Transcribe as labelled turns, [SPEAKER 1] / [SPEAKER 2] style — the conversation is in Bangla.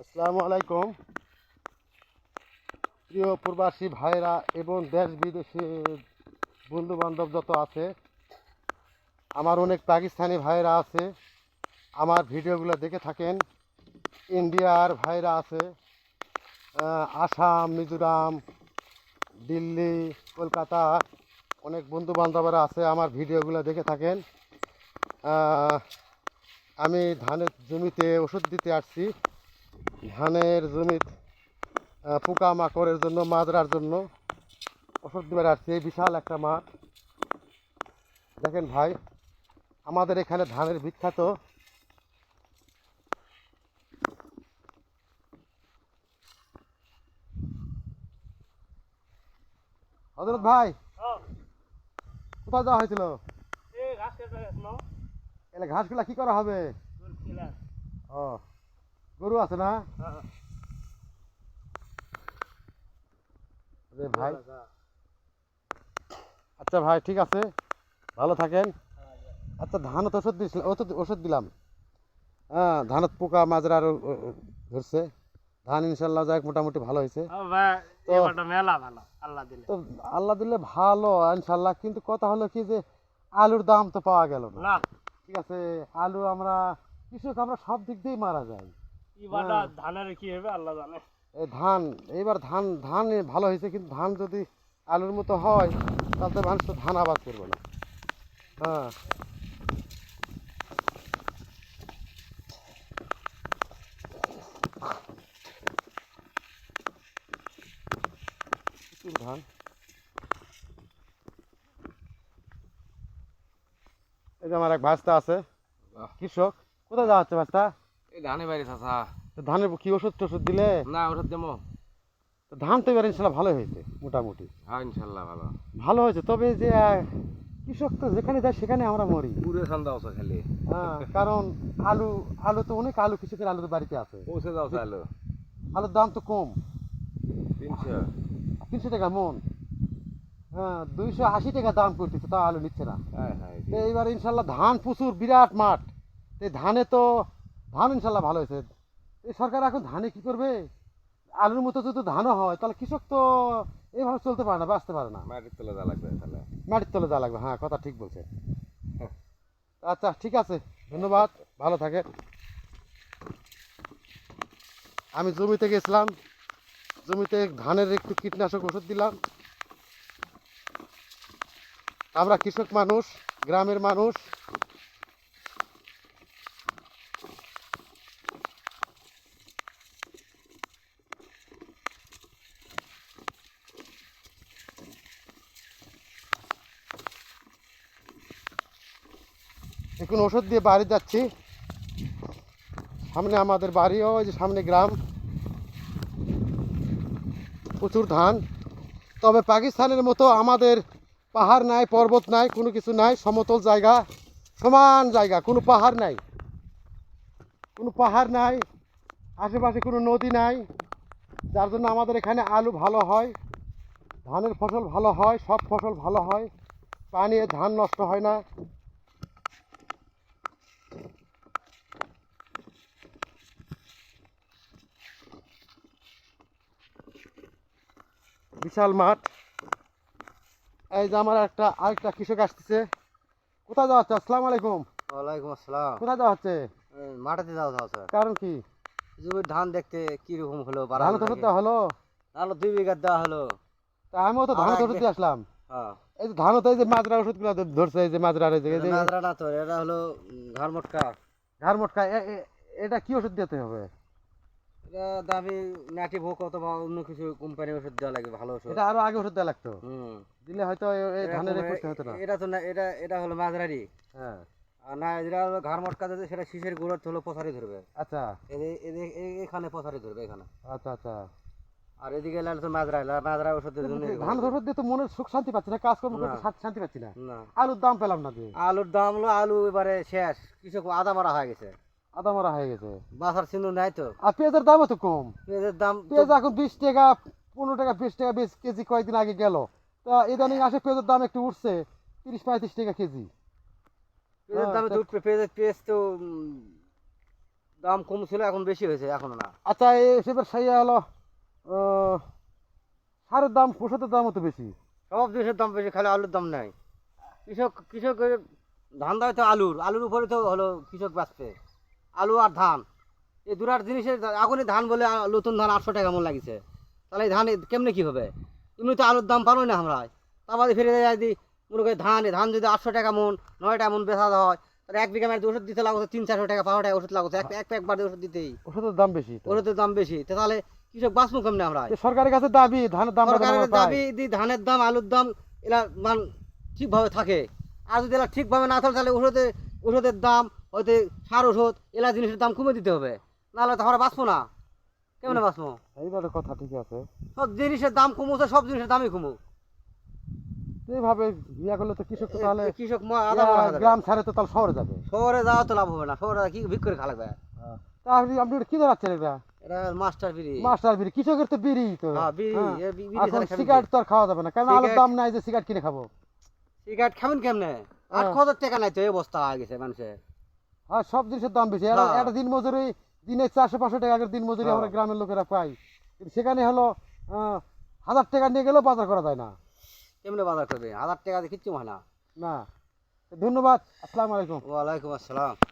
[SPEAKER 1] আসসালামু আলাইকুম। প্রিয় প্রবাসী ভাইরা এবং দেশ বিদেশে বন্ধু বান্ধব যত আছে, আমার অনেক পাকিস্তানি ভাইরা আছে, আমার ভিডিওগুলো দেখে থাকেন। ইন্ডিয়ার ভাইরা আছে আসাম, মিজোরাম, দিল্লি, কলকাতা, অনেক বন্ধু বান্ধবরা আছে, আমার ভিডিওগুলো দেখে থাকেন। আমি ধানের জমিতে ওষুধ দিতে আসছি। ধানের জমিত পোকা মাকড়ের জন্য মাজরার জন্য ওষুধ দিবার আসছি বিশাল একটা মাঠ। দেখেন ভাই আমাদের এখানে ধানের বিখ্যাত হজরত ভাই কোথায় যাওয়া হয়েছিল? ঘাসগুলা কি করা হবে? ও গরু আছে না? ভাই। আচ্ছা ভাই ঠিক আছে। ভালো থাকেন। আচ্ছা ধানত ওষুধ দিয়েছিলাম ওষুধ ওষুধ দিলাম। হ্যাঁ ধানত পোকা মাজরা আরও ধরছে। ধান ইনশাল্লাহ যাক মোটামুটি ভালো হয়েছে। তো-
[SPEAKER 2] আল্লাহ দিলে।
[SPEAKER 1] তো ভালো ইনশাল্লাহ কিন্তু কথা হলো কি যে আলুর দাম তো পাওয়া গেল না।
[SPEAKER 2] না।
[SPEAKER 1] ঠিক আছে আলু আমরা কৃষক আমরা সব দিক দিয়েই মারা যাই।
[SPEAKER 2] এবারটা
[SPEAKER 1] হ্যাঁ।
[SPEAKER 2] ধানের কি হবে? আল্লাহ জানে।
[SPEAKER 1] এই ধান এইবার ধান ধান ভালো হয়েছে কিন্তু ধান যদি আলুর মতো হয় তাহলে মানুষ তো ধান আবাদ করবে না। হ্যাঁ। ধান। এই যে আমার এক ভাস্তা আছে। কৃষক কোথায় যাওয়া হচ্ছে ভাস্তা?
[SPEAKER 3] ধানে বাড়ি চাচা
[SPEAKER 1] তো ধানের কি ওষুধ টষুধ দিলে?
[SPEAKER 3] না ওষুধ দেবো।
[SPEAKER 1] ধান তো এবার ইনশাল্লাহ ভালো হয়েছে মোটামুটি।
[SPEAKER 3] হ্যাঁ ইনশাল্লাহ ভালো।
[SPEAKER 1] ভালো হয়েছে তবে যে কৃষক তো যেখানে যায় সেখানে আমরা মরি।
[SPEAKER 3] পুরে ঠান্ডা আছে খালি।
[SPEAKER 1] হ্যাঁ কারণ আলু আলু তো অনেক আলু কৃষকের আলু তো বাড়িতে আছে।
[SPEAKER 3] পৌঁছে যাও চাইলো
[SPEAKER 1] আলুর দাম তো কম।
[SPEAKER 3] তিনশো।
[SPEAKER 1] তিনশো টাকা মন। হ্যাঁ দুইশো আশি টাকা দাম করতেছে তা আলু নিচ্ছে না।
[SPEAKER 3] হ্যাঁ হ্যাঁ
[SPEAKER 1] এইবার ইনশাল্লাহ ধান প্রচুর বিরাট মাঠ। এই ধানে তো ধান ইনশাল্লাহ ভালো হয়েছে। এই সরকার এখন ধানে কি করবে? আলুর মতো যদি ধানও হয় তাহলে কৃষক তো এইভাবে চলতে পারে না বাঁচতে পারে না।
[SPEAKER 3] মাটির তলে যা লাগবে তাহলে।
[SPEAKER 1] মাটির তলে যা লাগবে হ্যাঁ কথা ঠিক বলছে আচ্ছা ঠিক আছে ধন্যবাদ ভালো থাকে আমি জমিতে গেছিলাম জমিতে ধানের একটু কীটনাশক ওষুধ দিলাম। আমরা কৃষক মানুষ গ্রামের মানুষ এখন ওষুধ দিয়ে বাড়ি যাচ্ছি। সামনে আমাদের বাড়িও যে সামনে গ্রাম। প্রচুর ধান। তবে পাকিস্তানের মতো আমাদের পাহাড় নাই, পর্বত নাই, কোনো কিছু নাই, সমতল জায়গা, সমান জায়গা, কোনো পাহাড় নাই। কোনো পাহাড় নাই, আশেপাশে কোনো নদী নাই। যার জন্য আমাদের এখানে আলু ভালো হয়, ধানের ফসল ভালো হয়, সব ফসল ভালো হয়। পানি, ধান নষ্ট হয় না। বিশাল মাঠ। এই যে আমার একটা আরেকটা কৃষক আসতেছে। কোথায় যাওয়া হচ্ছে? আসসালামু আলাইকুম।
[SPEAKER 4] ওয়ালাইকুম আসসালাম।
[SPEAKER 1] কোথায় যাওয়া হচ্ছে?
[SPEAKER 4] মাঠেতে যাওয়া স্যার
[SPEAKER 1] কারণ কি?
[SPEAKER 4] জমির ধান দেখতে কি রকম হলো
[SPEAKER 1] ধান তো ওষুধ হলো।
[SPEAKER 4] আলো দুই বিঘা দেওয়া হলো।
[SPEAKER 1] তা আমিও তো ধান ওষুধ দিয়ে আসলাম।
[SPEAKER 4] হ্যাঁ।
[SPEAKER 1] এই যে ধান তো এই যে মাজরা ওষুধগুলো ধ- ধরছে এই যে মাজরা এই যে এই যে
[SPEAKER 4] নাজরা না তো এটা হলো ঘর মোটকা।
[SPEAKER 1] ঘাড় মোটকা এটা কি ওষুধ দিতে হবে?
[SPEAKER 4] এটা দামি ভোগ অথবা অন্য কিছু কোম্পানির ওষুধ দেওয়া লাগবে ভালো ওষুধ।
[SPEAKER 1] এটা আরও আগে ওষুধ দেওয়া লাগতো।
[SPEAKER 4] হুম।
[SPEAKER 1] দিলে হয়তো এই ধানের করতে হতো না।
[SPEAKER 4] এটা তো না এটা এটা হলো মাজরারি
[SPEAKER 1] হ্যাঁ।
[SPEAKER 4] আর না এটা হলো ঘর মোটকা সেটা শীষের গুঁড়োর হলো ধরবে।
[SPEAKER 1] আচ্ছা।
[SPEAKER 4] এখানে ধরবে এখানে।
[SPEAKER 1] আচ্ছা আচ্ছা।
[SPEAKER 4] আর এদিকে এলে তো মাজরা মাজরা ওষুধের জন্য
[SPEAKER 1] ধান ওষুধ দিয়ে তো মনের সুখ শান্তি পাচ্ছি না কাজকর্ম করতে শান্তি পাচ্ছি না।
[SPEAKER 4] না।
[SPEAKER 1] আলুর দাম পেলাম না
[SPEAKER 4] আলুর দাম হলো আলু এবারে শেষ। কিছু আদা মারা হয়ে গেছে।
[SPEAKER 1] আদা মরা হয়ে গেছে।
[SPEAKER 4] বাসার সিন্ধু নাই তো।
[SPEAKER 1] আর পেঁয়াজের দামও তো কম।
[SPEAKER 4] পেঁয়াজের দাম
[SPEAKER 1] পেঁয়াজ এখন বিশ টাকা পনেরো টাকা বিশ টাকা বিশ কেজি কয়েকদিন আগে গেল। তা ইদানিং আসে পেঁয়াজের দাম একটু উঠছে তিরিশ পঁয়ত্রিশ টাকা কেজি।
[SPEAKER 4] পেঁয়াজের দামে
[SPEAKER 1] তো
[SPEAKER 4] উঠবে পেঁয়াজের পেঁয়াজ তো দাম কম ছিল এখন বেশি হয়েছে এখনও না।
[SPEAKER 1] আচ্ছা এই হিসেবে সাইয়া হলো সারের দাম ওষুধের দামও তো বেশি।
[SPEAKER 4] সব জিনিসের দাম বেশি খালি আলুর দাম নাই। কৃষক কৃষকের ধান দেয় তো আলুর আলুর উপরে তো হলো কৃষক বাঁচবে আলু আর ধান। এই দুটার জিনিসের এখনই ধান বলে নতুন ধান আটশো টাকা মন লাগিছে। তাহলে এই ধান কেমনে কি হবে? এমনি তো আলুর দাম পাবোই না আমরা। তারপরে ফিরে যায় যদি মনে করি ধান ধান যদি আটশো টাকা মন নয় টাকা মন বেচা হয় তাহলে এক বিঘা মাটিতে ওষুধ দিতে লাগছে তিন চারশো টাকা পাঁচশো টাকা ওষুধ লাগছে এক এক প্যাক বাড়ি ওষুধ দিতেই।
[SPEAKER 1] ওষুধের দাম বেশি
[SPEAKER 4] ওষুধের দাম বেশি। তাহলে কৃষক বাঁচবো কেমনে আমরা?
[SPEAKER 1] সরকারের কাছে দাবি ধানের দাম
[SPEAKER 4] সরকারের দাবি দি ধানের দাম আলুর দাম এরা মান ঠিকভাবে থাকে আর যদি এরা ঠিকভাবে না থাকে তাহলে ওষুধের ওষুধের দাম হয়তো সার ওষুধ এলা জিনিসের দাম কমে দিতে হবে। নাহলে তো আমরা বাঁচবো না। কেমনে বাঁচবো?
[SPEAKER 1] এইভাবে কথা ঠিক আছে।
[SPEAKER 4] সব জিনিসের দাম কমুছে সব জিনিসের দামই কমুক।
[SPEAKER 1] এইভাবে ইয়া করলে তো কৃষক তাহলে
[SPEAKER 4] কৃষক।
[SPEAKER 1] গ্রাম ছাড়ে তো তাহলে শহরে যাবে।
[SPEAKER 4] শহরে যাওয়া তো লাভ হবে না শহরে কি ভিক করে খা লাগবে
[SPEAKER 1] তা আপনি কি ধরাচ্ছেন এটা?
[SPEAKER 4] এটা মাস্টার বিড়ি।
[SPEAKER 1] মাস্টার বিড়ি কৃষকের তো বিড়ি তো।
[SPEAKER 4] হ্যাঁ বিড়ি
[SPEAKER 1] হ্যাঁ। এখন? সিগারেট তো আর খাওয়া যাবে না কারণ আলুর দাম নাই যে সিগারেট কিনে খাব।
[SPEAKER 4] সিগারেট খাবেন কেমনে? আট
[SPEAKER 1] হ্যাঁ।
[SPEAKER 4] হাজার টাকা নাই তো এই অবস্থা হয়ে গেছে মানুষের।
[SPEAKER 1] আর সব জিনিসের দাম বেশি।
[SPEAKER 4] হ্যাঁ।
[SPEAKER 1] একটা দিন মজুরি দিনে চারশো পাঁচশো টাকা দিন মজুরি
[SPEAKER 4] হ্যাঁ।
[SPEAKER 1] আমরা গ্রামের লোকেরা পাই। কিন্তু সেখানে হলো হাজার টাকা নিয়ে গেলেও বাজার করা যায় না।
[SPEAKER 4] কেমনে বাজার করবে? হাজার টাকা দিয়ে কিচ্ছু হয় না।
[SPEAKER 1] না। ধন্যবাদ। আসসালামু আলাইকুম।
[SPEAKER 4] ওয়ালাইকুম আসসালাম।